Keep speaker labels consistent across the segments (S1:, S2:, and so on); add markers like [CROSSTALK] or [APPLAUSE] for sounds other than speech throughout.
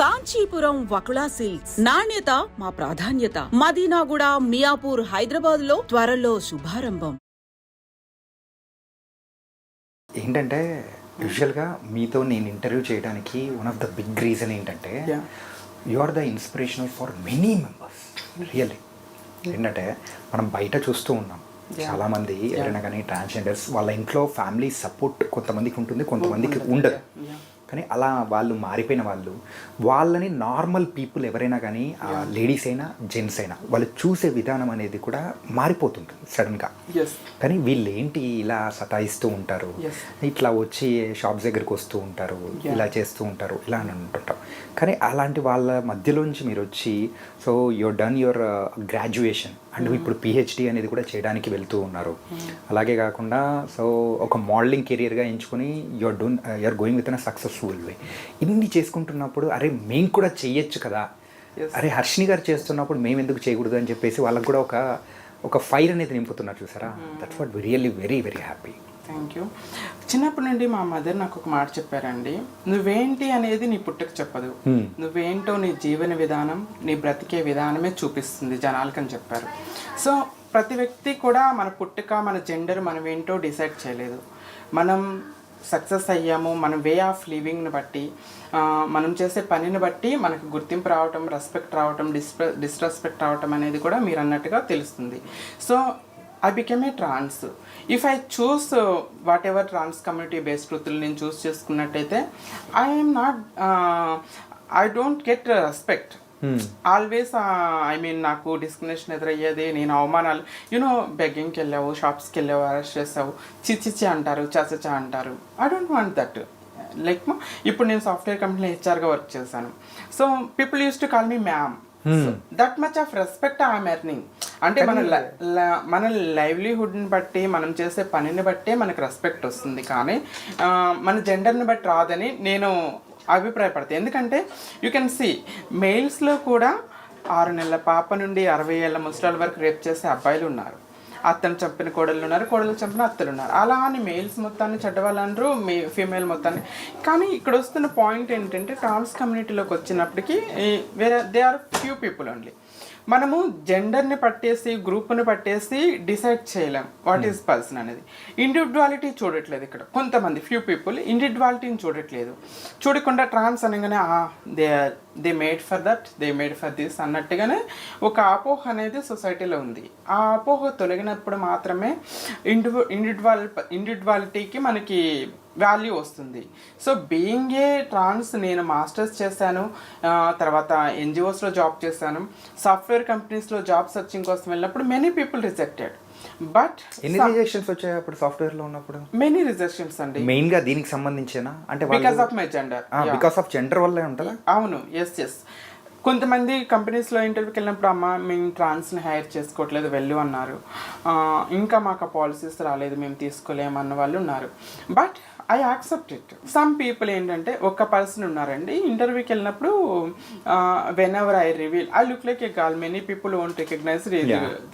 S1: Kanchipuram Vakula silks. నాణ్యత మా ప్రాధాన్యత. మదీనాగూడ మియాపూర్ హైదరాబాద్లో త్వరలో శుభారంభం.
S2: ఏంటంటే యూజువల్గా మీతో నేను ఇంటర్వ్యూ చేయడానికి one of the big reason ఏంటంటే. You are the inspirational for many members really ఏంటంటే మనం బయట చూస్తూ ఉన్నాం. చాలామంది ఎవరైనా కానీ ట్రాన్స్జెండర్స్ వాళ్ళ ఇంట్లో ఫ్యామిలీ సపోర్ట్ కొంతమందికి ఉంటుంది కొంతమందికి ఉండదు. కానీ అలా వాళ్ళు మారిపోయిన వాళ్ళు వాళ్ళని నార్మల్ పీపుల్ ఎవరైనా కానీ లేడీస్ అయినా జెంట్స్ అయినా వాళ్ళు చూసే విధానం అనేది కూడా మారిపోతుంటుంది సడన్గా కానీ వీళ్ళు ఏంటి ఇలా సతాయిస్తూ ఉంటారు. ఇట్లా వచ్చి షాప్స్ దగ్గరికి వస్తూ ఉంటారు. ఇలా చేస్తూ ఉంటారు ఇలా అని అంటుంటాం. కానీ అలాంటి వాళ్ళ మధ్యలోంచి మీరు వచ్చి so your done your graduation and. ఇప్పుడు పిహెచ్డి అనేది కూడా చేయడానికి వెళ్తూ ఉన్నారు. అలాగే కాకుండా సో ఒక మోడలింగ్ కెరియర్గా ఎంచుకొని you're done you're going with an successful way ఇన్ని చేసుకుంటున్నప్పుడు అరే మేము కూడా చెయ్యొచ్చు కదా. అరే హర్షిని గారు చేస్తున్నప్పుడు మేము ఎందుకు చేయకూడదు అని చెప్పేసి వాళ్ళకు కూడా ఒక ఒక ఫైర్ అనేది నింపుతున్నారు చూసారా? That's what really very very happy
S3: thank you చిన్నప్పటి నుండి మా మదర్ నాకు ఒక మాట చెప్పారండి. నువ్వేంటి అనేది నీ పుట్టుక చెప్పదు.
S2: Hmm.
S3: నువ్వేంటో నీ జీవన విధానం నీ బ్రతికే విధానమే చూపిస్తుంది జనాలకని చెప్పారు. సో ప్రతి వ్యక్తి కూడా మన పుట్టుక మన జెండర్ మనం ఏంటో డిసైడ్ చేయలేదు. మనం సక్సెస్ అయ్యాము మన వే ఆఫ్ లివింగ్ని బట్టి మనం చేసే పనిని బట్టి మనకు గుర్తింపు రావటం రెస్పెక్ట్ రావటం డిస్పె డిస్రెస్పెక్ట్ రావటం అనేది కూడా మీరు అన్నట్టుగా తెలుస్తుంది. So I became a trans if I choose whatever trans community based వృత్తులు నేను చూస్ చేసుకున్నట్టయితే I'm not I don't get respect always I mean నాకు డిస్క్రిమినేషన్ ఎదురయ్యేది నేను అవమానాలు యూనో బెగ్గింగ్కి వెళ్ళావు షాప్స్కి వెళ్ళావు అరెస్ట్ చేసావు చిచిచి అంటారు చచచ అంటారు. I don't want that like ఇప్పుడు నేను సాఫ్ట్వేర్ కంపెనీలో హెచ్ఆర్గా వర్క్ చేశాను. So people use to call me ma'am that much of respect I'm earning అంటే మన మన లైవ్లీహుడ్ని బట్టి మనం చేసే పనిని బట్టే మనకు రెస్పెక్ట్ వస్తుంది. కానీ మన జెండర్ని బట్టి రాదని నేను అభిప్రాయపడతాను ఎందుకంటే యూ కెన్ సి మెయిల్స్లో కూడా ఆరు నెలల పాప నుండి అరవై ఏళ్ళ ముసలాల వరకు రేప్ చేసే అబ్బాయిలు ఉన్నారు. అత్తను చంపిన కోడళ్ళు ఉన్నారు కోడలు చంపిన అత్తలు ఉన్నారు. అలా అని మేల్స్ మొత్తాన్ని చెడ్డవాళ్ళు అనరు మే ఫీమేల్ మొత్తాన్ని. కానీ ఇక్కడ వస్తున్న పాయింట్ ఏంటంటే ట్రాన్స్ కమ్యూనిటీలోకి వచ్చినప్పటికీ వేరే they are few people only. మనము జెండర్ని పట్టేసి గ్రూప్ని పట్టేసి డిసైడ్ చేయలేం. వాట్ ఈస్ పర్సన్ అనేది. ఇండివిజువాలిటీ చూడట్లేదు ఇక్కడ. కొంతమంది ఫ్యూ పీపుల్ ఇండివిజువాలిటీని చూడట్లేదు. చూడకుండా ట్రాన్స్ అనగానే they they made for that they made for this అన్నట్టుగానే ఒక అపోహ అనేది సొసైటీలో ఉంది. ఆ అపోహ తొలగినప్పుడు మాత్రమే ఇండివి ఇండివిజువల్ ఇండివిజువాలిటీకి మనకి వాల్యూ వస్తుంది. సో బీయింగ్ ఏ ట్రాన్స్ నేను మాస్టర్స్ చేశాను. తర్వాత ఎన్జిఓస్లో జాబ్ చేశాను. సాఫ్ట్వేర్ కంపెనీస్లో జాబ్ సర్చింగ్ కోసం వెళ్ళినప్పుడు మెనీ పీపుల్ రిజెక్టెడ్ బట్
S2: ఎన్ని రిజెక్షన్స్ వచ్చాయి అప్పుడు సాఫ్ట్వేర్లో ఉన్నప్పుడు?
S3: మెనీ రిజెక్షన్స్ అండి.
S2: మెయిన్గా దీనికి సంబంధించేనా? అంటే
S3: because of my gender
S2: because of gender వల్లే ఉంటుందా?
S3: అవును. ఎస్ ఎస్ కొంతమంది కంపెనీస్లో ఇంటర్వ్యూకి వెళ్ళినప్పుడు అమ్మ మేము ట్రాన్స్ని హైర్ చేసుకోవట్లేదు వెళ్ళు అన్నారు. ఇంకా మాకు పాలసీస్ రాలేదు మేము తీసుకోలేము అన్న వాళ్ళు ఉన్నారు. But I accept it. Some people ఏంటంటే ఒక పర్సన్ ఉన్నారండి ఇంటర్వ్యూకి వెళ్ళినప్పుడు whenever I reveal I look like a gal many people won't recognise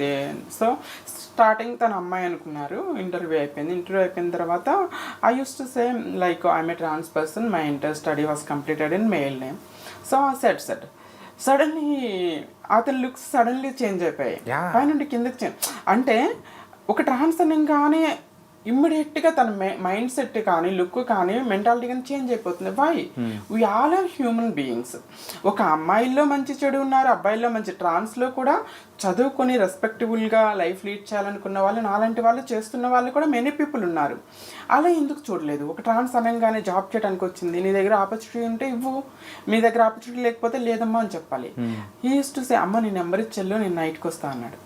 S3: they so starting తన అమ్మాయి అనుకున్నారు ఇంటర్వ్యూ అయిపోయింది. ఇంటర్వ్యూ అయిపోయిన తర్వాత I use to say like I'm a trans person my inter study was completed in male name so set set suddenly అతని looks suddenly change అయిపోయాయి. పైనుండి కిందకి చేంజ్ అంటే ఒక ట్రాన్స్ అనగానే ఇమ్మీడియట్గా తన మైండ్ సెట్ కానీ లుక్ కానీ మెంటాలిటీ కానీ చేంజ్ అయిపోతుంది. Why we all are human beings ఒక అమ్మాయిల్లో మంచి చెడు ఉన్నారు అబ్బాయిల్లో మంచి. ట్రాన్స్లో కూడా చదువుకొని రెస్పెక్టబుల్గా లైఫ్ లీడ్ చేయాలనుకున్న వాళ్ళు నాలాంటి వాళ్ళు చేస్తున్న వాళ్ళు కూడా మెనీ పీపుల్ ఉన్నారు. అలా ఎందుకు చూడలేదు? ఒక ట్రాన్స్ అనగానే జాబ్ చేయడానికి వచ్చింది. నీ దగ్గర ఆపర్చునిటీ ఉంటే ఇవ్వు. మీ దగ్గర ఆపర్చునిటీ లేకపోతే లేదమ్మా అని చెప్పాలి. ఈ టు సే అమ్మ నీ నెంబర్ ఇచ్చెళ్ళు నేను నైట్కి వస్తా అన్నాడు.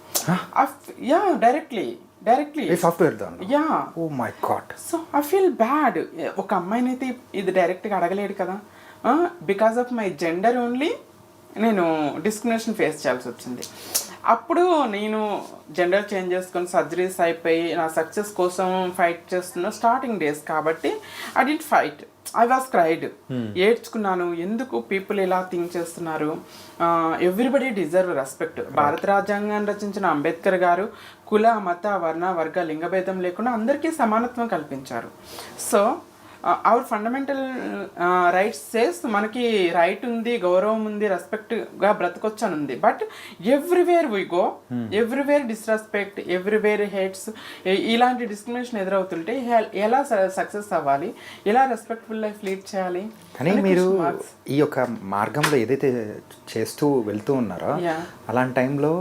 S3: యా డైరెక్ట్లీ డైరెక్ట్లీ
S2: సాఫ్ట్వేర్ దాని
S3: yeah
S2: oh my god
S3: so I feel bad ఒక అమ్మాయిని అయితే ఇది డైరెక్ట్గా అడగలేడు కదా? Because of my gender only నేను డిస్క్రిమినేషన్ ఫేస్ చేయాల్సి వచ్చింది. అప్పుడు నేను జెండర్ చేంజ్ చేసుకొని సర్జరీస్ అయిపోయి నా సక్సెస్ కోసం ఫైట్ చేస్తున్న స్టార్టింగ్ డేస్ కాబట్టి I didn't fight I was cried ఏడ్చుకున్నాను. ఎందుకు పీపుల్ ఇలా థింక్ చేస్తున్నారు? ఎవ్రీబడి డిజర్వ్ రెస్పెక్ట్ భారత రాజ్యాంగాన్ని రచించిన అంబేద్కర్ గారు కుల మత వర్ణ వర్గ లింగభేదం లేకుండా అందరికీ సమానత్వం కల్పించారు. So our fundamental rights says మనకి రైట్ ఉంది గౌరవం ఉంది రెస్పెక్ట్గా బ్రతకొచ్చు అని ఉంది but everywhere we go everywhere disrespect everywhere hates ఇలాంటి డిస్క్రిమినేషన్ ఎదురవుతుంటే ఎలా సక్సెస్ అవ్వాలి? ఎలా రెస్పెక్ట్ఫుల్ లైఫ్ లీడ్ చేయాలి?
S2: కానీ
S3: అనే
S2: మీరు. ఈ యొక్క మార్గంలో ఏదైతే చేస్తూ వెళ్తూ ఉన్నారో. అలాంటి టైంలో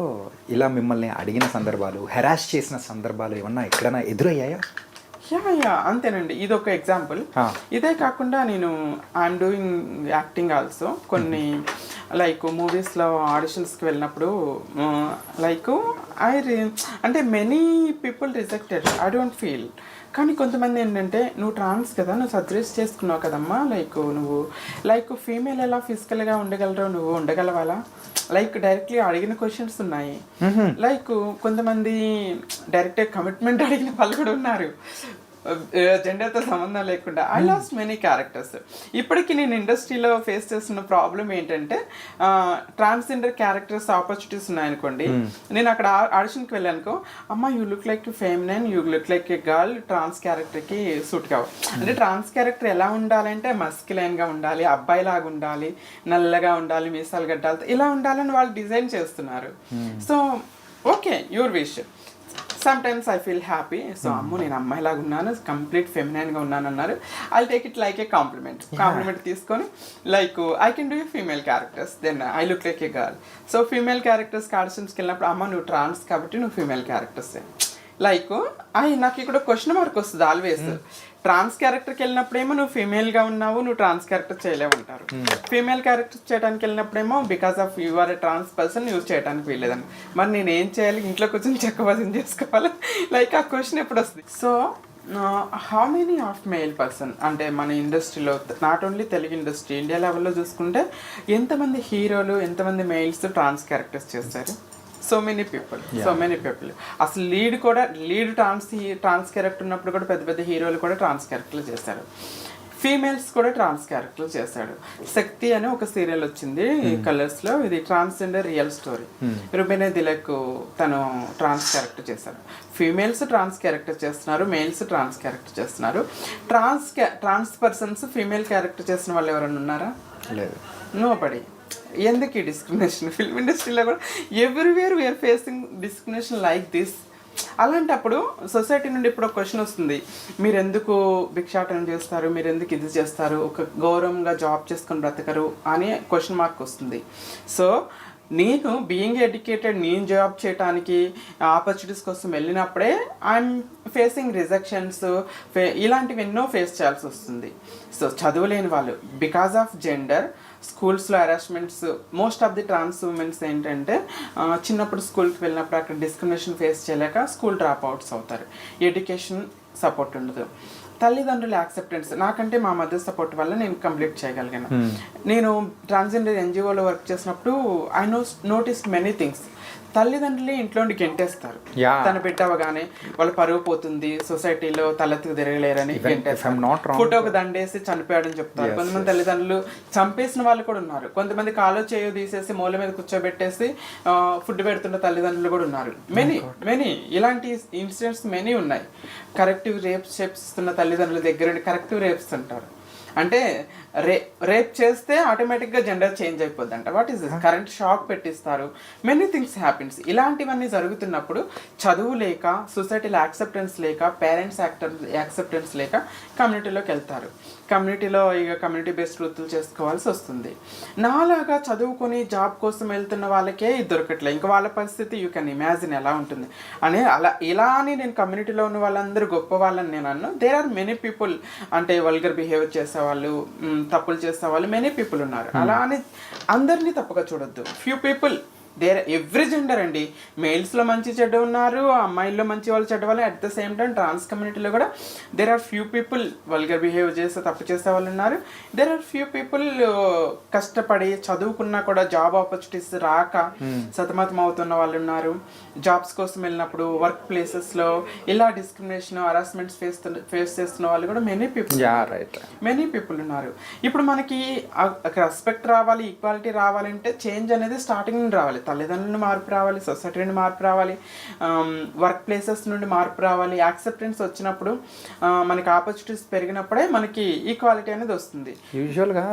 S2: ఇలా మిమ్మల్ని అడిగిన సందర్భాలు హెరాస్ చేసిన సందర్భాలు ఏమన్నా ఎక్కడైనా ఎదురయ్యాయా?
S3: యా యా అంతేనండి. ఇది ఒక ఎగ్జాంపుల్. ఇదే కాకుండా నేను ఐఎమ్ డూయింగ్ యాక్టింగ్ ఆల్సో కొన్ని లైక్ మూవీస్లో ఆడిషన్స్కి వెళ్ళినప్పుడు లైక్ ఐ అంటే many people rejected I don't feel కానీ కొంతమంది ఏంటంటే నువ్వు ట్రాన్స్ కదా నువ్వు సర్జరీస్ చేసుకున్నావు కదమ్మా లైక్ నువ్వు లైక్ ఫీమేల్ ఎలా ఫిజికల్గా ఉండగలరో నువ్వు ఉండగలవాలా? లైక్ డైరెక్ట్లీ అడిగిన క్వశ్చన్స్ ఉన్నాయి. లైక్ కొంతమంది డైరెక్ట్ కమిట్మెంట్ [LAUGHS] అడిగిన వాళ్ళు కూడా ఉన్నారు. జెండర్తో సంబంధం లేకుండా ఐ లాస్ట్ మెనీ క్యారెక్టర్స్ ఇప్పటికీ నేను ఇండస్ట్రీలో ఫేస్ చేస్తున్న ప్రాబ్లం ఏంటంటే ట్రాన్స్జెండర్ క్యారెక్టర్స్ ఆపర్చునిటీస్ ఉన్నాయనుకోండి. నేను అక్కడ ఆడిషన్కి వెళ్ళానుకో అమ్మ you look like feminine you look like a girl trans క్యారెక్టర్కి సూట్ కావు. అంటే ట్రాన్స్ క్యారెక్టర్ ఎలా ఉండాలంటే మస్కిలైన్గా ఉండాలి అబ్బాయి లాగా ఉండాలి నల్లగా ఉండాలి మీసాలు గడ్డాలతో ఇలా ఉండాలని వాళ్ళు డిజైన్ చేస్తున్నారు. So okay your wish sometimes I feel happy so అమ్మో నేను అమ్మాయిలాగా ఉన్నాను కంప్లీట్ ఫెమినైన్గా ఉన్నాను అన్నారు I take it like a compliment compliment తీసుకొని like I can do female characters then I look like a girl so female characters ఆడిషన్స్కి వెళ్ళినప్పుడు అమ్మ నువ్వు ట్రాన్స్ కాబట్టి నువ్వు ఫీమేల్ క్యారెక్టర్స్ లైక్ నాకు ఇక్కడ క్వశ్చన్ మార్క్ వస్తుంది ఆల్వేస్ ట్రాన్స్ క్యారెక్టర్కి వెళ్ళినప్పుడేమో నువ్వు female గా ఉన్నావు నువ్వు ట్రాన్స్ క్యారెక్టర్ చేయలేవు అంటారు ఫీమేల్ క్యారెక్టర్ చేయడానికి వెళ్ళినప్పుడేమో because of you are trans person use చేయడానికి వీల్లేదని. మరి నేను ఏం చేయాలి? ఇంట్లో కూర్చొని చెక్కవసం చేసుకోవాలి. లైక్ ఆ క్వశ్చన్ ఎప్పుడు వస్తుంది? So how many of male person అంటే మన ఇండస్ట్రీలో not only Telugu industry India లెవెల్లో చూసుకుంటే ఎంతమంది హీరోలు ఎంతమంది మెయిల్స్ ట్రాన్స్ క్యారెక్టర్స్ చేస్తారు? So many people so many people అసలు లీడ్ కూడా లీడ్ ట్రాన్స్ ట్రాన్స్ క్యారెక్టర్ ఉన్నప్పుడు కూడా పెద్ద పెద్ద హీరోలు కూడా ట్రాన్స్ క్యారెక్టర్లు చేశారు. ఫీమేల్స్ కూడా ట్రాన్స్ క్యారెక్టర్లు చేశాడు. శక్తి అని ఒక సీరియల్ వచ్చింది కలర్స్లో. ఇది transgender real story Rubina Dilaik తను ట్రాన్స్ క్యారెక్టర్ చేశాడు. ఫీమేల్స్ ట్రాన్స్ క్యారెక్టర్ చేస్తున్నారు మేల్స్ ట్రాన్స్ క్యారెక్టర్ చేస్తున్నారు. Trans trans persons female character చేసిన వాళ్ళు ఎవరైనా ఉన్నారా?
S2: లేదు.
S3: నో పడి ఎందుకు ఈ డిస్క్రిమినేషన్ ఫిల్మ్ ఇండస్ట్రీలో కూడా everywhere we are facing discrimination like this అలాంటప్పుడు సొసైటీ నుండి ఇప్పుడు ఒక క్వశ్చన్ వస్తుంది. మీరు ఎందుకు భిక్షాటనం చేస్తారు? మీరు ఎందుకు ఇది చేస్తారు? ఒక గౌరవంగా జాబ్ చేసుకొని బ్రతకరు అనే క్వశ్చన్ మార్క్ వస్తుంది. సో నేను బీయింగ్ ఎడ్యుకేటెడ్ నేను జాబ్ చేయడానికి ఆపర్చునిటీస్ కోసం వెళ్ళినప్పుడే ఐఎమ్ ఫేసింగ్ రిజెక్షన్స్ ఫే ఇలాంటివి ఎన్నో ఫేస్ చేయాల్సి వస్తుంది. సో చదువులేని వాళ్ళు బికాస్ ఆఫ్ జెండర్ స్కూల్స్లో harassments most of the trans womens ఏంటంటే చిన్నప్పుడు స్కూల్కి వెళ్ళినప్పుడు అక్కడ డిస్క్రిమినేషన్ ఫేస్ చేయలేక స్కూల్ డ్రాప్ అవుట్స్ అవుతారు. ఎడ్యుకేషన్ సపోర్ట్ ఉండదు. తల్లిదండ్రుల యాక్సెప్టెన్స్ నాకంటే మా మదర్ సపోర్ట్ వల్ల నేను కంప్లీట్ చేయగలిగాను. నేను ట్రాన్స్జెండర్ ఎన్జిఓలో వర్క్ చేసినప్పుడు I no notice many things తల్లిదండ్రులే ఇంట్లో నుండి గెంటేస్తారు.
S2: Yeah.
S3: తన బిడ్డ అవగానే వాళ్ళ పరువు పోతుంది సొసైటీలో తలెత్తుకు తిరగలేరని ఫోటోకి దండేసి చనిపోయాడని చెప్తారు కొంతమంది తల్లిదండ్రులు చంపేసిన వాళ్ళు కూడా ఉన్నారు. కొంతమంది కాలో చేయో తీసేసి మూల మీద కూర్చోబెట్టేసి ఫుడ్ పెడుతున్న తల్లిదండ్రులు కూడా ఉన్నారు. మెనీ మెనీ ఇలాంటి ఇన్సిడెంట్స్ మెనీ ఉన్నాయి. కరెక్టివ్ రేప్స్ చేపిస్తున్న తల్లిదండ్రుల దగ్గర కరెక్టివ్ రేప్స్ అంటారు. అంటే రే రేప్ చేస్తే ఆటోమేటిక్గా జెండర్ చేంజ్ అయిపోద్ది అంట వాట్ ఈస్ కరెంట్ షాక్ పెట్టిస్తారు. మెనీ థింగ్స్ హ్యాపెన్స్ ఇలాంటివన్నీ జరుగుతున్నప్పుడు చదువు లేక సొసైటీలో యాక్సెప్టెన్స్ లేక పేరెంట్స్ యాక్టర్ యాక్సెప్టెన్స్ లేక కమ్యూనిటీలోకి వెళ్తారు. కమ్యూనిటీలో ఇక కమ్యూనిటీ బేస్డ్ వృత్తులు చేసుకోవాల్సి వస్తుంది. నాలాగా చదువుకొని జాబ్ కోసం వెళ్తున్న వాళ్ళకే ఇది దొరకట్లే. ఇంకా వాళ్ళ పరిస్థితి యూ కెన్ ఇమాజిన్ ఎలా ఉంటుంది. అని అలా ఇలా అని నేను కమ్యూనిటీలో ఉన్న వాళ్ళందరూ గొప్ప వాళ్ళని నేను అన్ను. దేర్ ఆర్ మెనీ పీపుల్ అంటే వల్గర్ బిహేవియర్ చేసేవాళ్ళు తప్పులు చేసేవాళ్ళు మెనీ పీపుల్ ఉన్నారు. అలా అని అందరినీ తప్పుగా చూడొద్దు. Few people there every gender అండి. మేల్స్లో మంచి చెడ్డ ఉన్నారు అమ్మాయిల్లో మంచి వాళ్ళు చెడ్డ వాళ్ళు. At the same time trans కమ్యూనిటీలో కూడా there are few people vulgar behave చేస్తే తప్పు చేసే వాళ్ళు ఉన్నారు. దేర్ ఆర్ ఫ్యూ పీపుల్ కష్టపడి చదువుకున్నా కూడా జాబ్ ఆపర్చునిటీస్ రాక సతమతం అవుతున్న వాళ్ళు ఉన్నారు. జాబ్స్ కోసం వెళ్ళినప్పుడు వర్క్ ప్లేసెస్లో ఇలా డిస్క్రిమినేషన్ హరాస్మెంట్స్ ఫేస్ ఫేస్ చేస్తున్న వాళ్ళు కూడా many people
S2: right
S3: many people ఉన్నారు. ఇప్పుడు మనకి రెస్పెక్ట్ రావాలి ఈక్వాలిటీ రావాలంటే చేంజ్ అనేది స్టార్టింగ్ నుండి రావాలి. తల్లిదండ్రుల నుండి మార్పు రావాలి సొసైటీ నుండి మార్పు రావాలి వర్క్ ప్లేసెస్ నుండి మార్పు రావాలి యాక్సెప్టెన్స్ వచ్చినప్పుడు మనకి ఆపర్చునిటీస్ పెరిగినప్పుడే మనకి ఈక్వాలిటీ అనేది వస్తుంది.
S2: యూజువల్గా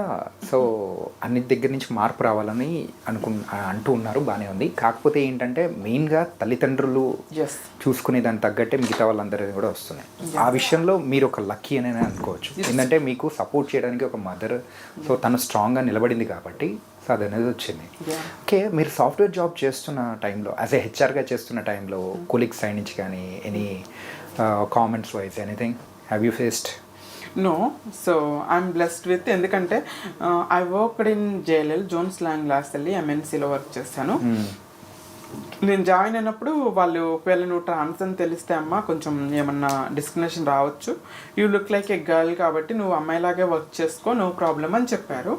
S2: సో అన్ని దగ్గర నుంచి మార్పు రావాలని అనుకు అంటూ ఉన్నారు బాగానే ఉంది. కాకపోతే ఏంటంటే మెయిన్గా తల్లిదండ్రులు చూసుకునే దానికి తగ్గట్టే మిగతా వాళ్ళందరిది కూడా వస్తున్నాయి. ఆ విషయంలో మీరు ఒక లక్కీ అని అనుకోవచ్చు. ఏంటంటే మీకు సపోర్ట్ చేయడానికి ఒక మదర్ సో తను స్ట్రాంగ్గా నిలబడింది కాబట్టి అది అనేది వచ్చింది. ఓకే మీరు సాఫ్ట్వేర్ జాబ్ చేస్తున్న టైంలో యాజ్ ఏ హెచ్ఆర్గా చేస్తున్న టైంలో కొలీగ్ సైడ్ నుంచి కానీ any comments wise anything have you faced
S3: no so I'm blessed with ఎందుకంటే I worked in JLL Jones Lang LaSalle వెళ్ళి ఎంఎన్సీలో వర్క్ చేశాను. నేను జాయిన్ అయినప్పుడు వాళ్ళు ఒకవేళ నువ్వు ట్రాన్స్ అని తెలిస్తే అమ్మ కొంచెం ఏమన్నా డిస్క్రిమినేషన్ రావచ్చు. You look like a girl కాబట్టి నువ్వు అమ్మాయిలాగే వర్క్ చేసుకో నో ప్రాబ్లం అని చెప్పారు.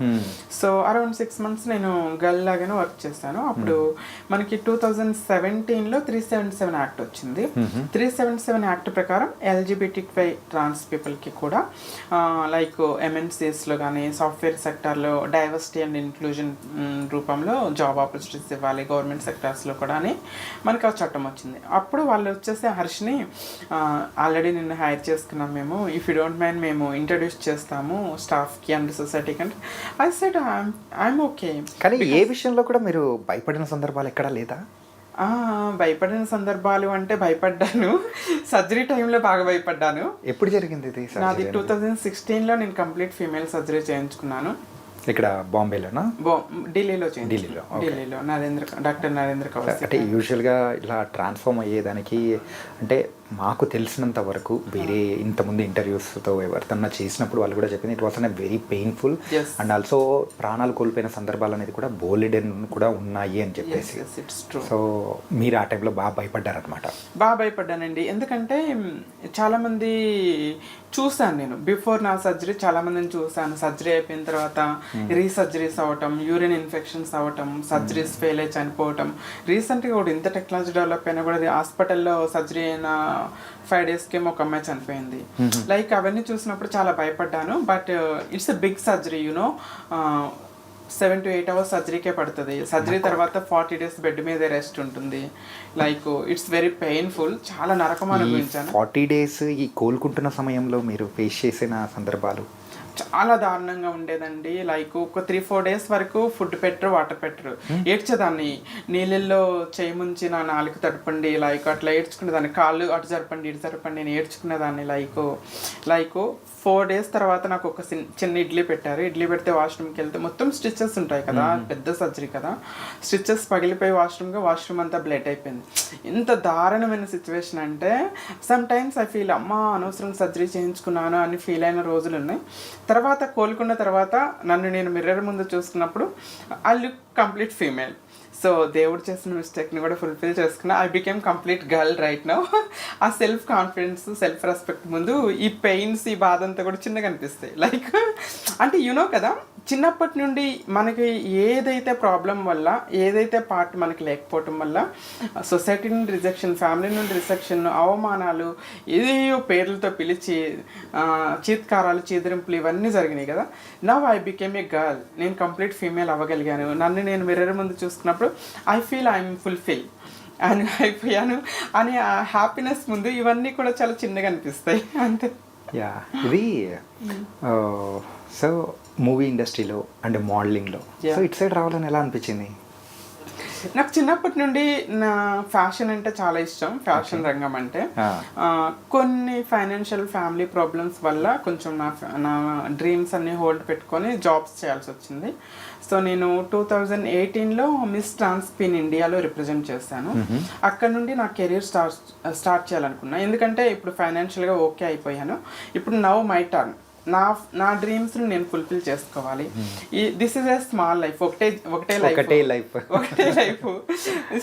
S3: సో అరౌండ్ సిక్స్ మంత్స్ నేను గర్ల్ లాగానే వర్క్ చేశాను. అప్పుడు మనకి టూ థౌజండ్ సెవెంటీన్లో త్రీ సెవెంటీ సెవెన్ యాక్ట్ వచ్చింది. త్రీ సెవెంటీ సెవెన్ యాక్ట్ ప్రకారం ఎల్జిబిటీ ఫై ట్రాన్స్ పీపుల్కి కూడా లైక్ ఎంఎన్సీస్లో కానీ సాఫ్ట్వేర్ సెక్టార్లో డైవర్సిటీ అండ్ ఇన్క్లూజన్ రూపంలో జాబ్ ఆపర్చునిటీస్ ఇవ్వాలి గవర్నమెంట్ సెక్టార్స్లో కూడా అని మనకి ఆ చట్టం వచ్చింది. అప్పుడు వాళ్ళు వచ్చేసి హర్ష్ని ఆల్రెడీ నిన్ను హైర్ చేసుకున్నాం మేము. ఇఫ్ యూ డోంట్ మైండ్ మేము ఇంట్రడ్యూస్ చేస్తాము స్టాఫ్కి అండ్ సొసైటీకి అంటే ఐ సెడ్ ఐఎమ్ ఓకే
S2: కానీ ఏ విషయంలో కూడా మీరు భయపడిన సందర్భాలు ఎక్కడా లేదా?
S3: భయపడిన సందర్భాలు అంటే భయపడ్డాను. సర్జరీ టైంలో బాగా భయపడ్డాను.
S2: ఎప్పుడు జరిగింది ఇది
S3: నాది టూ థౌజండ్ సిక్స్టీన్లో నేను కంప్లీట్ ఫీమేల్ సర్జరీ చేయించుకున్నాను?
S2: ఇక్కడ బాంబేలోనా?
S3: బో ఢిల్లీలో
S2: ఢిల్లీలో.
S3: ఢిల్లీలో. నరేంద్ర డాక్టర్ నరేంద్ర కౌశిక్
S2: అంటే యూజువల్గా ఇలా ట్రాన్స్ఫార్మ్ అయ్యేదానికి అంటే మాకు తెలిసినంత వరకు వేరే ఇంతకుముందు ఇంటర్వ్యూస్తో ఎవరితన్నా చేసినప్పుడు వాళ్ళు కూడా చెప్పింది it was an very painful. And also ప్రాణాలు కోల్పోయిన సందర్భాలు అనేది కూడా బోలెడెన్ కూడా ఉన్నాయి అని చెప్పేసి. సో మీరు ఆ టైంలో బాగా భయపడ్డారనమాట
S3: బాగా భయపడ్డానండి. ఎందుకంటే మ్, చాలా మంది చూశాను నేను. బిఫోర్ నా సర్జరీ చాలా మందిని చూశాను. సర్జరీ అయిపోయిన తర్వాత రీసర్జరీస్ అవ్వటం యూరిన్ ఇన్ఫెక్షన్స్ అవ్వటం సర్జరీస్ ఫెయిల్ అయి చనిపోవటం. రీసెంట్గా కూడా ఇంత టెక్నాలజీ డెవలప్ అయినా కూడా హాస్పిటల్లో సర్జరీ అయిన ఫైవ్ డేస్కి ఏమో ఒక అమ్మాయి చనిపోయింది. లైక్ అవన్నీ చూసినప్పుడు చాలా భయపడ్డాను. But it's a big surgery you know seven to eight hours సర్జరీకే పడుతుంది. సర్జరీ తర్వాత ఫార్టీ డేస్ బెడ్ మీదే రెస్ట్ ఉంటుంది. లైక్ ఇట్స్ వెరీ పెయిన్ఫుల్ చాలా నరకం అనుభవించాను.
S2: ఫార్టీ డేస్ ఈ కోలుకుంటున్న సమయంలో మీరు ఫేస్ చేసిన సందర్భాలు?
S3: చాలా దారుణంగా ఉండేదండి. లైక్ ఒక త్రీ ఫోర్ డేస్ వరకు ఫుడ్ పెట్టరు వాటర్ పెట్టరు. ఏడ్చేదాన్ని. నీళ్ళల్లో చేయి ముంచి నా నాలుగు తడపండి లైక్ అట్లా ఏడ్చుకునేదాన్ని. కాళ్ళు అటు జరపండి ఇటు జరపండి నేను ఏడ్చుకునేదాన్ని లైక్. లైక్ ఫోర్ డేస్ తర్వాత నాకు ఒక చిన్- చిన్న ఇడ్లీ పెట్టారు. ఇడ్లీ పెడితే వాష్రూమ్కి వెళ్తే మొత్తం స్టిచెస్ ఉంటాయి కదా పెద్ద సర్జరీ కదా. స్టిచెస్ పగిలిపోయి వాష్రూమ్గా వాష్రూమ్ అంతా బ్లడ్ అయిపోయింది. ఎంత దారుణమైన సిచ్యువేషన్ అంటే సమ్ టైమ్స్ ఐ ఫీల్ అమ్మ అనవసరం సర్జరీ చేయించుకున్నాను అని ఫీల్ అయిన రోజులు ఉన్నాయి. తర్వాత కోలుకున్న తర్వాత నన్ను నేను మిర్రర్ ముందు చూసుకున్నప్పుడు I look complete female. So దేవుడు చేసిన మిస్టేక్ని కూడా ఫుల్ఫిల్ చేసుకున్నా. I became complete girl right now ఆ సెల్ఫ్ కాన్ఫిడెన్స్ సెల్ఫ్ రెస్పెక్ట్ ముందు ఈ పెయిన్స్ ఈ బాధ అంతా కూడా చిన్నగా అనిపిస్తాయి. లైక్ అంటే యునో కదా చిన్నప్పటి నుండి మనకి ఏదైతే ప్రాబ్లం వల్ల ఏదైతే పార్ట్ మనకి లేకపోవటం వల్ల సొసైటీ నుండి రిజెక్షన్ ఫ్యామిలీ నుండి రిజెక్షన్ అవమానాలు ఏదేయో పేర్లతో పిలిచి చీత్కారాలు చీదరింపులు ఇవన్నీ జరిగినాయి కదా. Now I became a girl నేను కంప్లీట్ ఫీమేల్ అవ్వగలిగాను. నన్ను నేను మిర్రర్ ముందు చూసుకున్నప్పుడు ఐ ఫీల్ ఐఎమ్ ఫుల్ఫిల్ అని అయిపోయాను. అని ఆ హ్యాపీనెస్ ముందు ఇవన్నీ కూడా చాలా చిన్నగా అనిపిస్తాయి. అంతే.
S2: యా ఇది సో మూవీ ఇండస్ట్రీలో అండ్ మోడలింగ్లో. సో ఇటు సైడ్ రావాలని ఎలా అనిపించింది?
S3: నాకు చిన్నప్పటి నుండి నా ఫ్యాషన్ అంటే చాలా ఇష్టం. ఫ్యాషన్ రంగం అంటే. కొన్ని ఫైనాన్షియల్ ఫ్యామిలీ ప్రాబ్లమ్స్ వల్ల కొంచెం నా నా డ్రీమ్స్ అన్ని హోల్డ్ పెట్టుకొని జాబ్స్ చేయాల్సి వచ్చింది. సో నేను టూ థౌజండ్ ఎయిటీన్లో మిస్ ట్రాన్స్పిన్ ఇండియాలో రిప్రజెంట్ చేశాను. అక్కడ నుండి నా కెరీర్ స్టార్ట్ స్టార్ట్ చేయాలనుకున్నా. ఎందుకంటే ఇప్పుడు ఫైనాన్షియల్గా ఓకే అయిపోయాను. ఇప్పుడు నవ్ మై టర్న్. నా నా డ్రీమ్స్ని నేను ఫుల్ఫిల్ చేసుకోవాలి. ఈ this is a small life ఒకటే ఒకటే లైఫ్
S2: ఒకటే లైఫ్
S3: ఒకటే లైఫ్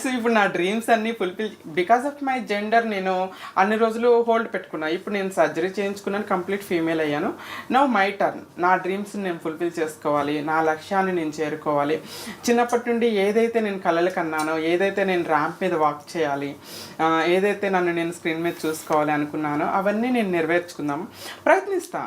S3: సో ఇప్పుడు నా డ్రీమ్స్ అన్ని fulfil because of my gender నేను అన్ని రోజులు హోల్డ్ పెట్టుకున్నా. ఇప్పుడు నేను సర్జరీ చేయించుకున్నాను కంప్లీట్ ఫీమేల్ అయ్యాను. నో మై టర్న్ నా డ్రీమ్స్ నేను ఫుల్ఫిల్ చేసుకోవాలి. నా లక్ష్యాన్ని నేను చేరుకోవాలి. చిన్నప్పటి నుండి ఏదైతే నేను కలలు కన్నానో ఏదైతే నేను ర్యాంప్ మీద వాక్ చేయాలి ఏదైతే నన్ను నేను స్క్రీన్ మీద చూసుకోవాలి అనుకున్నానో అవన్నీ నేను నెరవేర్చుకుందాం. ప్రయత్నిస్తా.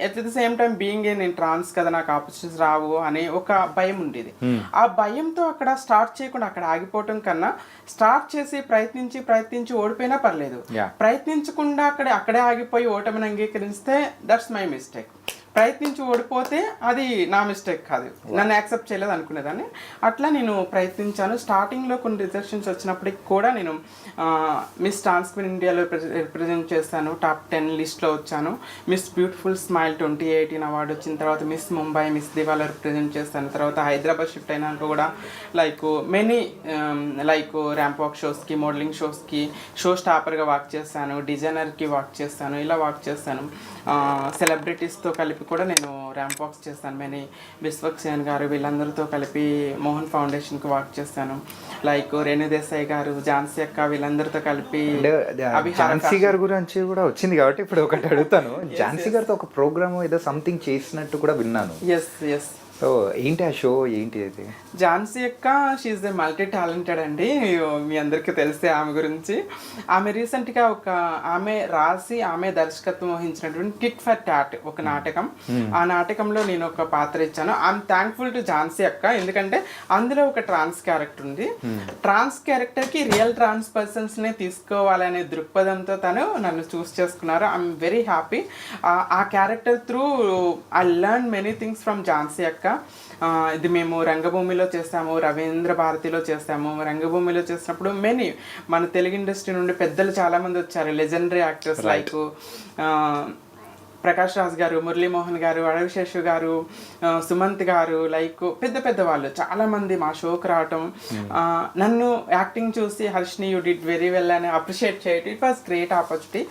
S3: At the same time being నేను ట్రాన్స్ కదా నాకు ఆపర్చునిటీస్ రావు అనే ఒక భయం ఉండేది. ఆ భయంతో అక్కడ స్టార్ట్ చేయకుండా అక్కడ ఆగిపోవటం కన్నా స్టార్ట్ చేసి ప్రయత్నించి ప్రయత్నించి ఓడిపోయినా పర్లేదు. ప్రయత్నించకుండా అక్కడే అక్కడే ఆగిపోయి ఓటమిని అంగీకరిస్తే దట్స్ మై మిస్టేక్ ప్రయత్నించి ఓడిపోతే అది నా మిస్టేక్ కాదు. నన్ను యాక్సెప్ట్ చేయలేదు అనుకునేదాన్ని. అట్లా నేను ప్రయత్నించాను. స్టార్టింగ్లో కొన్ని రిజెక్షన్స్ వచ్చినప్పటికి కూడా నేను మిస్ ట్రాన్స్క్విన్ ఇండియాలో రిప్రజెంట్ చేశాను. టాప్ టెన్ లిస్ట్లో వచ్చాను. Miss beautiful smile twenty eighteen award వచ్చిన తర్వాత మిస్ ముంబై మిస్ దివాలో రిప్రజెంట్ చేస్తాను తర్వాత హైదరాబాద్ షిఫ్ట్ అయినాక కూడా like many like ramp walk షోస్కి modelling షోస్కి షో స్టాపర్గా వాక్ చేస్తాను డిజైనర్కి వాక్ చేస్తాను ఇలా వాక్ చేస్తాను సెలబ్రిటీస్తో కలిపి కూడా నేను ర్యాంప్ వాక్స్ చేస్తాను. మెనీ విశ్వక్సేన్ గారు వీళ్ళందరితో కలిపి మోహన్ ఫౌండేషన్కి వాక్ చేస్తాను. లైక్ రేణు దేశాయ్ గారు ఝాన్సీ అక్క వీళ్ళందరితో కలిపి
S2: ఝాన్సీ గారి గురించి కూడా వచ్చింది కాబట్టి ఇప్పుడు ఒకటి అడుగుతాను. ఝాన్సీ గారితో ఒక ప్రోగ్రామ్ ఏదో సంథింగ్ చేసినట్టు కూడా విన్నాను.
S3: ఎస్ ఎస్
S2: సో ఏంటి ఆ షో ఏంటి అది?
S3: ఝాన్సీ యొక్క షీఈ్ ద మల్టీ టాలెంటెడ్ అండి. మీ అందరికీ తెలిసే ఆమె గురించి. ఆమె రీసెంట్గా ఒక ఆమె రాసి ఆమె దర్శకత్వం వహించినటువంటి టిట్ ఫర్ టాట్ ఒక నాటకం. ఆ నాటకంలో నేను ఒక పాత్ర ఇచ్చాను. ఐఎమ్ థ్యాంక్ఫుల్ టు ఝాన్సీ అక్క ఎందుకంటే అందులో ఒక ట్రాన్స్ క్యారెక్టర్ ఉంది. ట్రాన్స్ క్యారెక్టర్కి రియల్ ట్రాన్స్ పర్సన్స్నే తీసుకోవాలనే దృక్పథంతో తను నన్ను చూస్ చేసుకున్నారు. ఐఎమ్ వెరీ హ్యాపీ ఆ character through I learn many things from Jhansi అక్క. ఇది మేము రంగభూమిలో చేస్తాము రవీంద్ర భారతిలో చేస్తాము. రంగభూమిలో చేసినప్పుడు మెనీ మన తెలుగు ఇండస్ట్రీ నుండి పెద్దలు చాలా మంది వచ్చారు legendary actors like Prakash Raj గారు మురళీమోహన్ గారు అడవిశేషు గారు సుమంత్ గారు లైక్ పెద్ద పెద్ద వాళ్ళు చాలా మంది మా షోకి రావటం. ఆ, నన్ను యాక్టింగ్ చూసి Harshini you did very well అని అప్రిషియేట్ చేయటం it was great opportunity.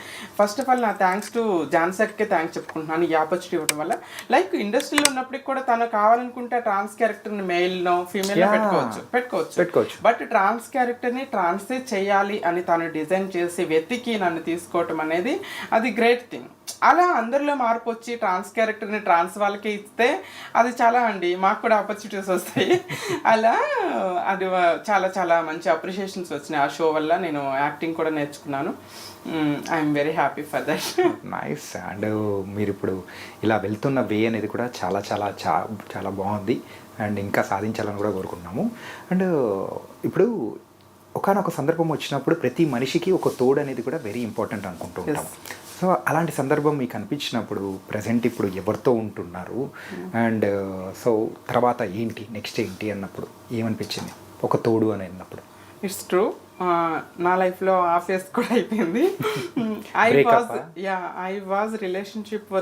S3: First of all నా థ్యాంక్స్ టు జాన్సెట్కే థ్యాంక్స్ చెప్పుకుంటున్నాను ఈ ఆపర్చునిటీ ఇవ్వడం వల్ల. లైక్ ఇండస్ట్రీలో ఉన్నప్పటికి కూడా తను కావాలనుకుంటే ట్రాన్స్ క్యారెక్టర్ని మెయిల్నో ఫీమేల్
S2: Yeah.
S3: పెట్టుకోవచ్చు పెట్టుకోవచ్చు.
S2: పెట్టుకోవచ్చు.
S3: బట్ ట్రాన్స్ క్యారెక్టర్ని ట్రాన్స్లే చేయాలి అని తను డిజైన్ చేసి వెతికి నన్ను తీసుకోవటం అనేది అది గ్రేట్ థింగ్. అలా అందరిలో మార్పు వచ్చి ట్రాన్స్ క్యారెక్టర్ని ట్రాన్స్ వాళ్ళకి ఇస్తే అది చాలా అండి. మాకు కూడా ఆపర్చునిటీస్ వస్తాయి. [LAUGHS] అలా అది చాలా చాలా మంచి అప్రిషియేషన్స్ వచ్చినాయి. ఆ షో వల్ల నేను యాక్టింగ్ కూడా నేర్చుకున్నాను. I'm very happy for that
S2: nice and మీరు ఇప్పుడు ఇలా వెళ్తున్న వే అనేది కూడా చాలా చాలా చా చాలా బాగుంది. అండ్ ఇంకా సాధించాలని కూడా కోరుకుంటున్నాము. అండ్ ఇప్పుడు ఒకనొక సందర్భం వచ్చినప్పుడు ప్రతి మనిషికి ఒక తోడు అనేది కూడా వెరీ ఇంపార్టెంట్ అనుకుంటూ ఉంటాం సో అలాంటి సందర్భం మీకు అనిపించినప్పుడు ప్రజెంట్ ఇప్పుడు ఎవరితో ఉంటున్నారు? అండ్ సో తర్వాత ఏంటి? నెక్స్ట్ ఏంటి? అన్నప్పుడు ఏమనిపించింది? ఒక తోడు అని అన్నప్పుడు.
S3: ఇట్స్ ట్రూ నా లైఫ్లో ఆఫీస్ కూడా అయిపోయింది. I was? Yeah I was relationship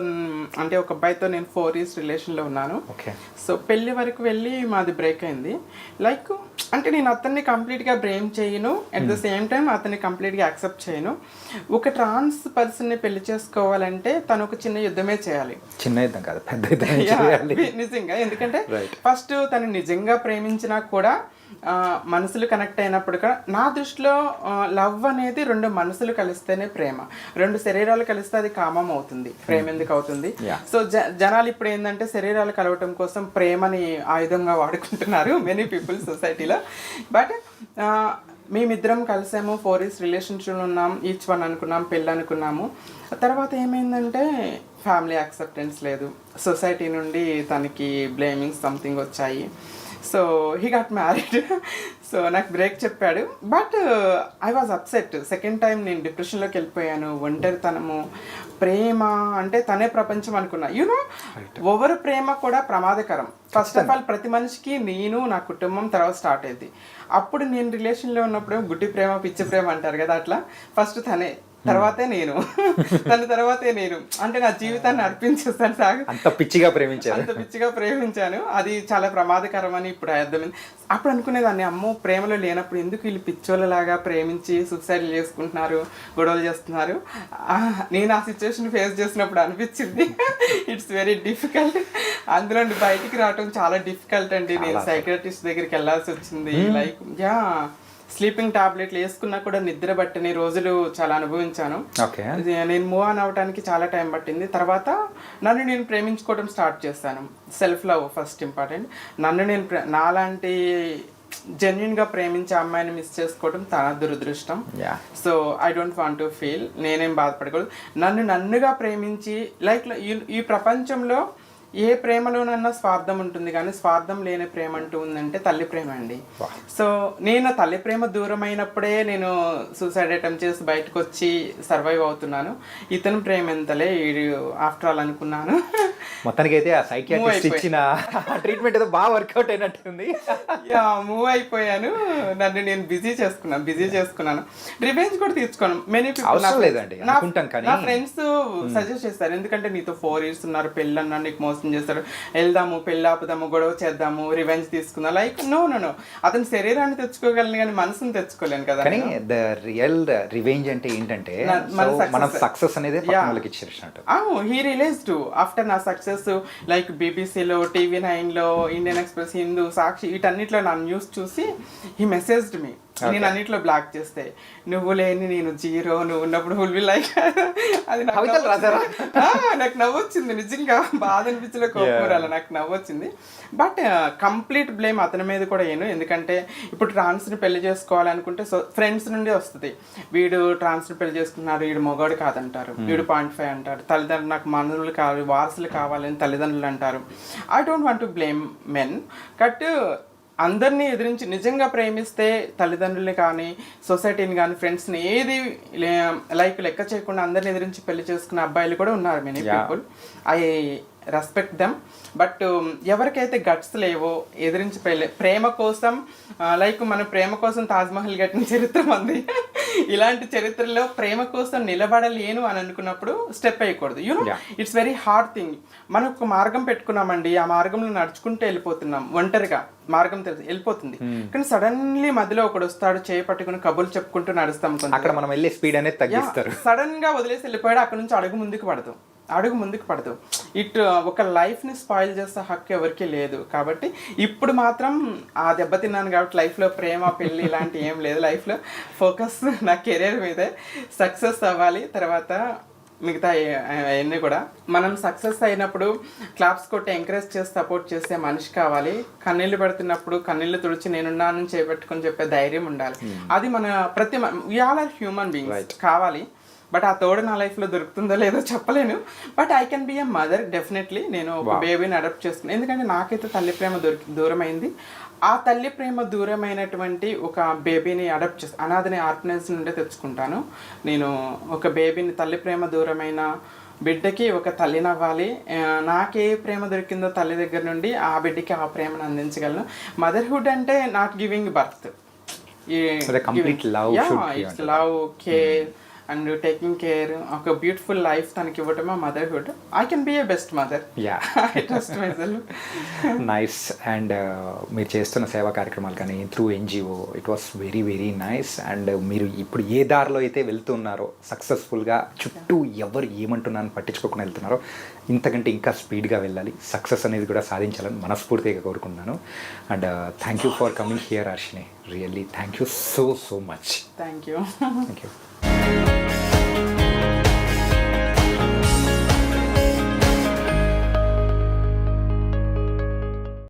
S3: అంటే ఒక అబ్బాయితో నేను ఫోర్ ఇయర్స్ రిలేషన్లో ఉన్నాను. సో పెళ్ళి వరకు వెళ్ళి మాది బ్రేక్ అయింది. లైక్ అంటే నేను అతన్ని కంప్లీట్గా బ్రేమ్ చేయను. అట్ ద సేమ్ టైం అతన్ని కంప్లీట్గా యాక్సెప్ట్ చేయను. ఒక ట్రాన్స్ పర్సన్ని పెళ్ళి చేసుకోవాలంటే తను ఒక చిన్న యుద్ధమే చేయాలి.
S2: చిన్న యుద్ధం కాదు పెద్ద [LAUGHS]
S3: నిజంగా. ఎందుకంటే. ఫస్ట్ తను నిజంగా ప్రేమించినా కూడా మనసులు కనెక్ట్ అయినప్పుడు కూడా నా దృష్టిలో లవ్ అనేది రెండు మనసులు కలిస్తేనే ప్రేమ. రెండు శరీరాలు కలిస్తే అది కామం అవుతుంది. ప్రేమ ఎందుకు అవుతుంది. సో జనాలు ఇప్పుడు ఏంటంటే శరీరాలు కలవటం కోసం ప్రేమని ఆయుధంగా వాడుకుంటున్నారు మెనీ పీపుల్ సొసైటీలో బట్ మేమిద్దరం కలిసాము ఫోర్ ఇయర్స్ రిలేషన్షిప్ ఉన్నాం ఈచ్ వన్ అనుకున్నాం పెళ్ళి అనుకున్నాము. తర్వాత ఏమైందంటే ఫ్యామిలీ యాక్సెప్టెన్స్ లేదు. సొసైటీ నుండి తనకి బ్లేమింగ్ సంథింగ్ వచ్చాయి. So he got married so నాకు బ్రేక్ చెప్పాడు. But I was upset second time నేను డిప్రెషన్లోకి వెళ్ళిపోయాను. ఒంటరితనము ప్రేమ అంటే తనే ప్రపంచం అనుకున్నా. యూనో ఎవరి ప్రేమ కూడా ప్రమాదకరం. ఫస్ట్ ఆఫ్ ఆల్ ప్రతి మనిషికి నేను నా కుటుంబం తర్వాత స్టార్ట్ అయింది అప్పుడు నేను రిలేషన్లో ఉన్నప్పుడు గుడ్డి ప్రేమ పిచ్చి ప్రేమ అంటారు కదా అట్లా. ఫస్ట్ తనే. తర్వాతే నేను. తన తర్వాతే నేను. అంటే నా జీవితాన్ని అర్పించేస్తాను సాగు
S2: అంత పిచ్చిగా ప్రేమించారు.
S3: అంత పిచ్చిగా ప్రేమించాను. అది చాలా ప్రమాదకరం అని ఇప్పుడు అర్థమైంది. అప్పుడు అనుకునేదాన్ని అమ్మో ప్రేమలో లేనప్పుడు ఎందుకు వీళ్ళు పిచ్చోళ్ళలాగా ప్రేమించి సూసైడ్ చేసుకుంటున్నారు గొడవలు చేస్తున్నారు? నేను ఆ సిచ్యువేషన్ ఫేస్ చేసినప్పుడు అనిపించింది. ఇట్స్ వెరీ డిఫికల్ట్ అందులో బయటికి రావటం చాలా డిఫికల్ట్ అండి. నేను సైకాట్రిస్ట్ దగ్గరికి వెళ్ళాల్సి వచ్చింది. లైక్ యా స్లీపింగ్ టాబ్లెట్లు వేసుకున్నా కూడా నిద్ర పట్టని రోజులు చాలా అనుభవించాను. నేను మూవ్ ఆన్ అవ్వడానికి చాలా టైం పట్టింది. తర్వాత నన్ను నేను ప్రేమించుకోవడం స్టార్ట్ చేస్తాను సెల్ఫ్ లవ్ ఫస్ట్ ఇంపార్టెంట్. నన్ను నేను నాలాంటి జెన్యున్గా ప్రేమించే అమ్మాయిని మిస్ చేసుకోవడం తన దురదృష్టం.
S2: Yeah.
S3: So I don't want to feel నేనేం బాధపడకూడదు. నన్ను నన్నుగా ప్రేమించి లైక్ ఈ ప్రపంచంలో ఏ ప్రేమలోనన్నా స్వార్థం ఉంటుంది కానీ స్వార్థం లేని ప్రేమ అంటూ ఉందంటే తల్లి ప్రేమ అండి. సో నేను తల్లి ప్రేమ దూరం అయినప్పుడే నేను సూసైడ్ అటెంప్ట్ చేసి బయటకు వచ్చి సర్వైవ్ అవుతున్నాను. ఇతని ప్రేమ ఎంతలే ఆఫ్టర్ ఆల్ అనుకున్నాను.
S2: మొత్తానికి అయితే ఆ సైకియాట్రిస్ట్. ఇచ్చిన ట్రీట్మెంట్ ఏదో బాగా వర్కౌట్ అయినట్టుంది.
S3: మూవ్ అయిపోయాను. నన్ను నేను బిజీ చేసుకున్నాను బిజీ చేసుకున్నాను. రివెంజ్ కూడా తీర్చుకోను. మెనీ
S2: అవసరం లేదండి,
S3: నా ఫ్రెండ్స్ సజెస్ట్ చేస్తారు. ఎందుకంటే నీతో ఫోర్ ఇయర్స్ ఉన్నారు పెళ్ళి అన్నా నీకు మోసం చేస్తారు వెళ్దాము పెళ్ళి ఆపుదాము గొడవ చేద్దాము రివెంజ్ తీసుకుందాం లైక్ నో నో నో అతని శరీరాన్ని తెచ్చుకోగలను కానీ మనసుని తెచ్చుకోలేను కదా
S2: కానీ. ద రియల్ రివెంజ్ అంటే ఏంటంటే
S3: మన.
S2: సక్సెస్ అనేది. వాళ్ళకి ఇచ్చేసినట్టు
S3: అవును హీ రిలీజ్డ్ ఆఫ్టర్ నా సక్సెస్ లైక్ బీబీసీలో టీవీ నైన్లో ఇండియన్ ఎక్స్ప్రెస్ హిందూ సాక్షి వీటన్నిటిలో నా న్యూస్ చూసి హీ మెసేజ్డ్ మీ నేను అన్నిట్లో బ్లాక్ చేస్తే నువ్వు లేని నేను జీరో నువ్వు ఉన్నప్పుడు ఫుల్ లైక్ అది నాకు నవ్వొచ్చింది. నిజంగా బాధ అనిపించలే కోపం రాలే నాకు నవ్వొచ్చింది. బట్ కంప్లీట్ బ్లేమ్ అతని మీద కూడా ఏను. ఎందుకంటే ఇప్పుడు ట్రాన్స్ని పెళ్ళి చేసుకోవాలనుకుంటే సో ఫ్రెండ్స్ నుండి వస్తుంది. వీడు ట్రాన్స్ని పెళ్ళి చేసుకున్నారు వీడు మొగాడు కాదంటారు. వీడు పాయింట్ ఫైవ్ అంటారు. తల్లిదండ్రులు నాకు మనవులు కావాలి వారసులు కావాలని తల్లిదండ్రులు అంటారు. I don't want to blame men cut అందరినీ ఎదిరించి నిజంగా ప్రేమిస్తే తల్లిదండ్రుల్ని కానీ సొసైటీని కానీ ఫ్రెండ్స్ని ఏది లైక్ లెక్క చేయకుండా అందరిని ఎదిరించి పెళ్ళి చేసుకున్న అబ్బాయిలు కూడా ఉన్నారు many. People I respect them but ఎవరికైతే గట్స్ లేవో ఎదిరించి ప్రేమ కోసం లైక్ మన ప్రేమ కోసం తాజ్మహల్ కట్టిన చరిత్ర ఉంది. ఇలాంటి చరిత్రలో ప్రేమ కోసం నిలబడలేను అని అనుకున్నప్పుడు స్టెప్ వేయకూడదు. You know
S2: Yeah.
S3: It's very hard thing మనం ఒక మార్గం పెట్టుకున్నామండి ఆ మార్గంలో నడుచుకుంటూ వెళ్ళిపోతున్నాం ఒంటరిగా మార్గం తెలుసు వెళ్ళిపోతుంది. కానీ సడన్లీ మధ్యలో ఒకడు వస్తాడు చేయి పట్టుకుని కబుర్లు చెప్పుకుంటూ నడుస్తాం
S2: అక్కడ మనం వెళ్ళే స్పీడ్ అనేది తగ్గిస్తారు.
S3: సడన్గా వదిలేసి వెళ్ళిపోయాడు అక్కడ నుంచి అడుగు ముందుకు పడదు. అడుగు ముందుకు పడదు. ఇట్ ఒక లైఫ్ని స్పాయిల్ చేసే హక్కు ఎవరికి లేదు. కాబట్టి ఇప్పుడు మాత్రం ఆ దెబ్బ తిన్నాను కాబట్టి లైఫ్లో ప్రేమ పెళ్ళి ఇలాంటి ఏం లేదు. లైఫ్లో ఫోకస్ నా కెరీర్ మీదే. సక్సెస్ అవ్వాలి. తర్వాత మిగతా అవన్నీ కూడా. మనం సక్సెస్ అయినప్పుడు క్లాప్స్ కొట్టి ఎంకరేజ్ చేసి సపోర్ట్ చేసే మనిషి కావాలి. కన్నీళ్ళు పెడుతున్నప్పుడు కన్నీళ్ళు తుడిచి నేనున్నానని చేపెట్టుకొని చెప్పే ధైర్యం ఉండాలి. అది మన ప్రతి ఆల్ ఆర్ హ్యూమన్ బీయింగ్స్ కావాలి. బట్ ఆ తోడు నా లైఫ్లో దొరుకుతుందో లేదో చెప్పలేను. But I can be a mother definitely నేను ఒక బేబీని అడాప్ట్ చేసుకున్నాను ఎందుకంటే నాకైతే తల్లి ప్రేమ దొరికి దూరమైంది. ఆ తల్లి ప్రేమ దూరమైనటువంటి ఒక బేబీని అడాప్ట్ చేసి అనాథని ఆర్ఫనైజ్ నుండే తెచ్చుకుంటాను. నేను ఒక బేబీని తల్లి ప్రేమ దూరమైన బిడ్డకి ఒక తల్లిని అవ్వాలి. ఆ, నాకే ప్రేమ దొరికిందో తల్లి దగ్గర నుండి ఆ బిడ్డకి ఆ ప్రేమను అందించగలను. మదర్హుడ్ అంటే not giving birth love care and taking care ఒక బ్యూటిఫుల్ లైఫ్ తనకి ఇవ్వటమే motherhood. I can be a best mother
S2: yeah
S3: I trust
S2: nice and మీరు చేస్తున్న సేవా కార్యక్రమాలు కానీ through NGO it was very very nice and మీరు ఇప్పుడు ఏ దారిలో అయితే వెళ్తున్నారో సక్సెస్ఫుల్గా చుట్టూ ఎవరు ఏమంటున్నారని పట్టించుకోకుండా వెళ్తున్నారో ఇంతకంటే ఇంకా స్పీడ్గా వెళ్ళాలి. సక్సెస్ అనేది కూడా సాధించాలని మనస్ఫూర్తిగా కోరుకుంటున్నాను. And thank you for coming here Arshini really thank you so so much
S3: thank you
S2: thank you Música